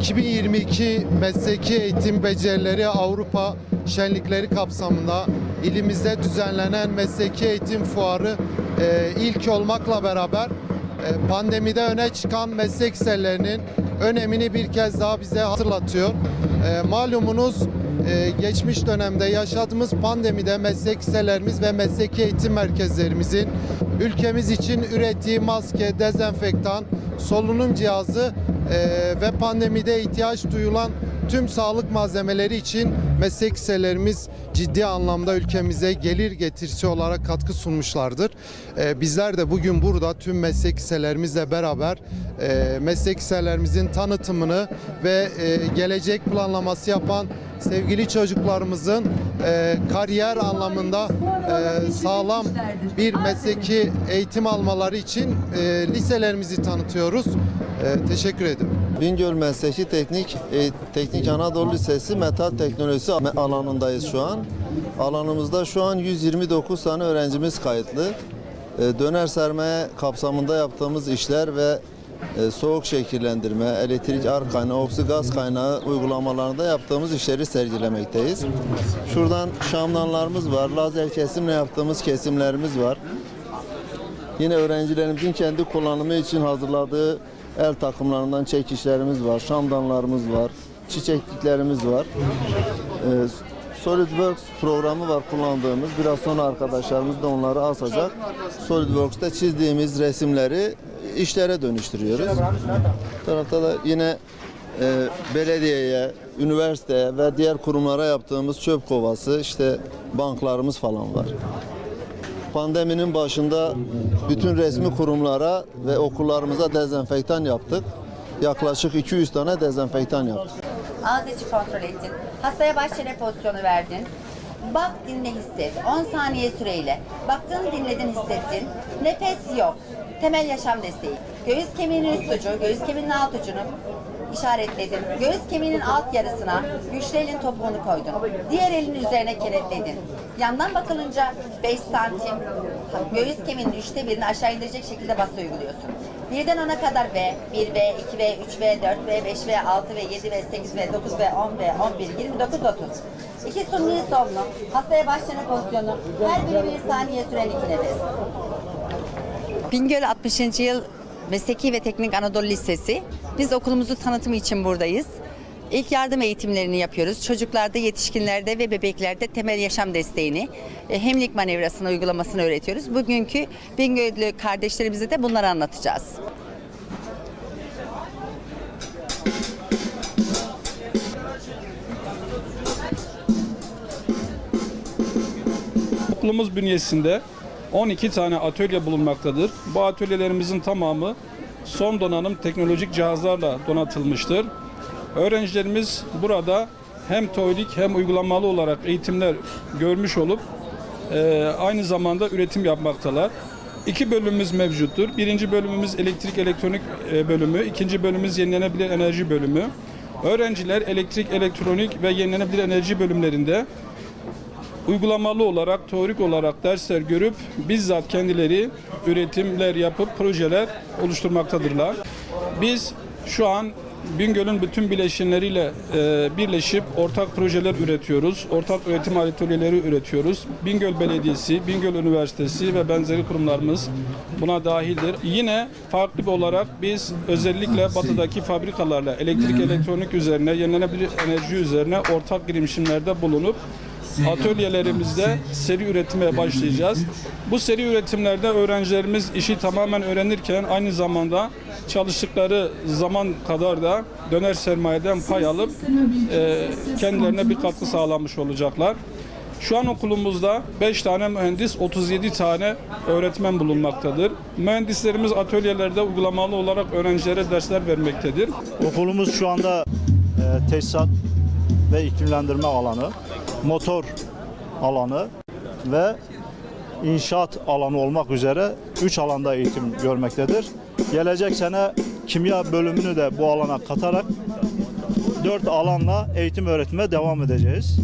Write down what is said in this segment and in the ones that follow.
Ee, 2022 Mesleki Eğitim Becerileri Avrupa Şenlikleri kapsamında ilimizde düzenlenen Mesleki Eğitim Fuarı e, ilk olmakla beraber e, pandemide öne çıkan meslek liselerinin önemini bir kez daha bize hatırlatıyor. E, Malumunuz e, geçmiş dönemde yaşadığımız pandemide meslek liselerimiz ve mesleki eğitim merkezlerimizin ülkemiz için ürettiği maske, dezenfektan, solunum cihazı ve pandemide ihtiyaç duyulan tüm sağlık malzemeleri için meslek liselerimiz ciddi anlamda ülkemize gelir getirisi olarak katkı sunmuşlardır. E, bizler de bugün burada tüm meslek liselerimizle beraber e, meslek liselerimizin tanıtımını ve e, gelecek planlaması yapan sevgili çocuklarımızın e, kariyer anlamında e, sağlam bir mesleki eğitim almaları için liselerimizi tanıtıyoruz. E, teşekkür ederim. Bingöl Mesleki Teknik e, Teknik Anadolu Lisesi metal teknolojisi alanındayız şu an. Alanımızda şu an 129 tane öğrencimiz kayıtlı. E, döner sermaye kapsamında yaptığımız işler ve e, soğuk şekillendirme, elektrik ark kaynağı, oksi gaz kaynağı uygulamalarında yaptığımız işleri sergilemekteyiz. Şuradan şamdanlarımız var, lazer kesimle yaptığımız kesimlerimiz var. Yine öğrencilerimizin kendi kullanımı için hazırladığı el takımlarından çekişlerimiz var, şamdanlarımız var, çiçekliklerimiz var. Ee, SolidWorks programı var kullandığımız. Biraz sonra arkadaşlarımız da onları asacak. SolidWorks'ta çizdiğimiz resimleri işlere dönüştürüyoruz. Bu tarafta da yine e, belediyeye, üniversiteye ve diğer kurumlara yaptığımız çöp kovası, işte banklarımız falan var. Pandeminin başında bütün resmi kurumlara ve okullarımıza dezenfektan yaptık. Yaklaşık 200 tane dezenfektan yaptık. Ağız içi kontrol ettin. Hastaya baş çene pozisyonu verdin. Bak dinle hisset. 10 saniye süreyle. Baktın dinledin hissettin. Nefes yok. Temel yaşam desteği. Göğüs kemiğinin üst ucu, göğüs kemiğinin alt ucunu işaretledin. Göğüs kemiğinin alt yarısına güçlü elin topuğunu koydun. Diğer elin üzerine kenetledin. Yandan bakılınca 5 santim göğüs kemiğinin üçte birini aşağı indirecek şekilde bası uyguluyorsun. Birden 10'a kadar V, 1V, 2V, 3V, 4V, 5V, 6V, 7V, 8V, 9V, 10V, 11, 29, 30. İki sunni solunum, hastaya başlayan pozisyonu, her biri bir saniye süren iki nefes. Bingöl 60. yıl Mesleki ve Teknik Anadolu Lisesi. Biz okulumuzu tanıtımı için buradayız. İlk yardım eğitimlerini yapıyoruz. Çocuklarda, yetişkinlerde ve bebeklerde temel yaşam desteğini, e, hemlik manevrasını uygulamasını öğretiyoruz. Bugünkü Bingöllü kardeşlerimize de bunları anlatacağız. Okulumuz bünyesinde 12 tane atölye bulunmaktadır. Bu atölyelerimizin tamamı son donanım teknolojik cihazlarla donatılmıştır. Öğrencilerimiz burada hem teorik hem uygulamalı olarak eğitimler görmüş olup e, aynı zamanda üretim yapmaktalar. İki bölümümüz mevcuttur. Birinci bölümümüz elektrik elektronik e, bölümü, ikinci bölümümüz yenilenebilir enerji bölümü. Öğrenciler elektrik, elektronik ve yenilenebilir enerji bölümlerinde uygulamalı olarak, teorik olarak dersler görüp bizzat kendileri üretimler yapıp projeler oluşturmaktadırlar. Biz şu an Bingöl'ün bütün bileşenleriyle e, birleşip ortak projeler üretiyoruz. Ortak üretim atölyeleri üretiyoruz. Bingöl Belediyesi, Bingöl Üniversitesi ve benzeri kurumlarımız buna dahildir. Yine farklı bir olarak biz özellikle batıdaki fabrikalarla elektrik elektronik üzerine, yenilenebilir enerji üzerine ortak girişimlerde bulunup atölyelerimizde seri üretime başlayacağız. Bu seri üretimlerde öğrencilerimiz işi tamamen öğrenirken aynı zamanda çalıştıkları zaman kadar da döner sermayeden pay alıp e, kendilerine bir katkı sağlamış olacaklar. Şu an okulumuzda 5 tane mühendis, 37 tane öğretmen bulunmaktadır. Mühendislerimiz atölyelerde uygulamalı olarak öğrencilere dersler vermektedir. Okulumuz şu anda e, tesisat ve iklimlendirme alanı, motor alanı ve inşaat alanı olmak üzere 3 alanda eğitim görmektedir. Gelecek sene kimya bölümünü de bu alana katarak 4 alanla eğitim öğretime devam edeceğiz.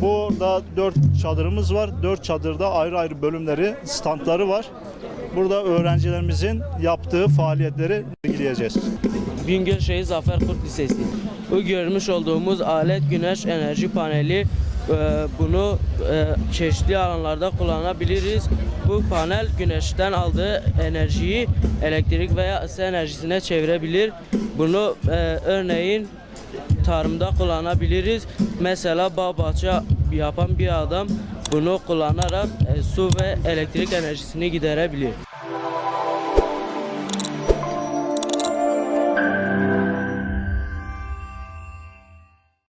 Burada 4 çadırımız var. 4 çadırda ayrı ayrı bölümleri, standları var. burada öğrencilerimizin yaptığı faaliyetleri ilgileyeceğiz. Bingöl Şehit Zafer Kurt Lisesi. Bu görmüş olduğumuz alet güneş enerji paneli. E, Bunu e, çeşitli alanlarda kullanabiliriz. Bu panel güneşten aldığı enerjiyi elektrik veya ısı enerjisine çevirebilir. Bunu e, örneğin tarımda kullanabiliriz. Mesela bağ bahçe yapan bir adam bunu kullanarak e, su ve elektrik enerjisini giderebilir.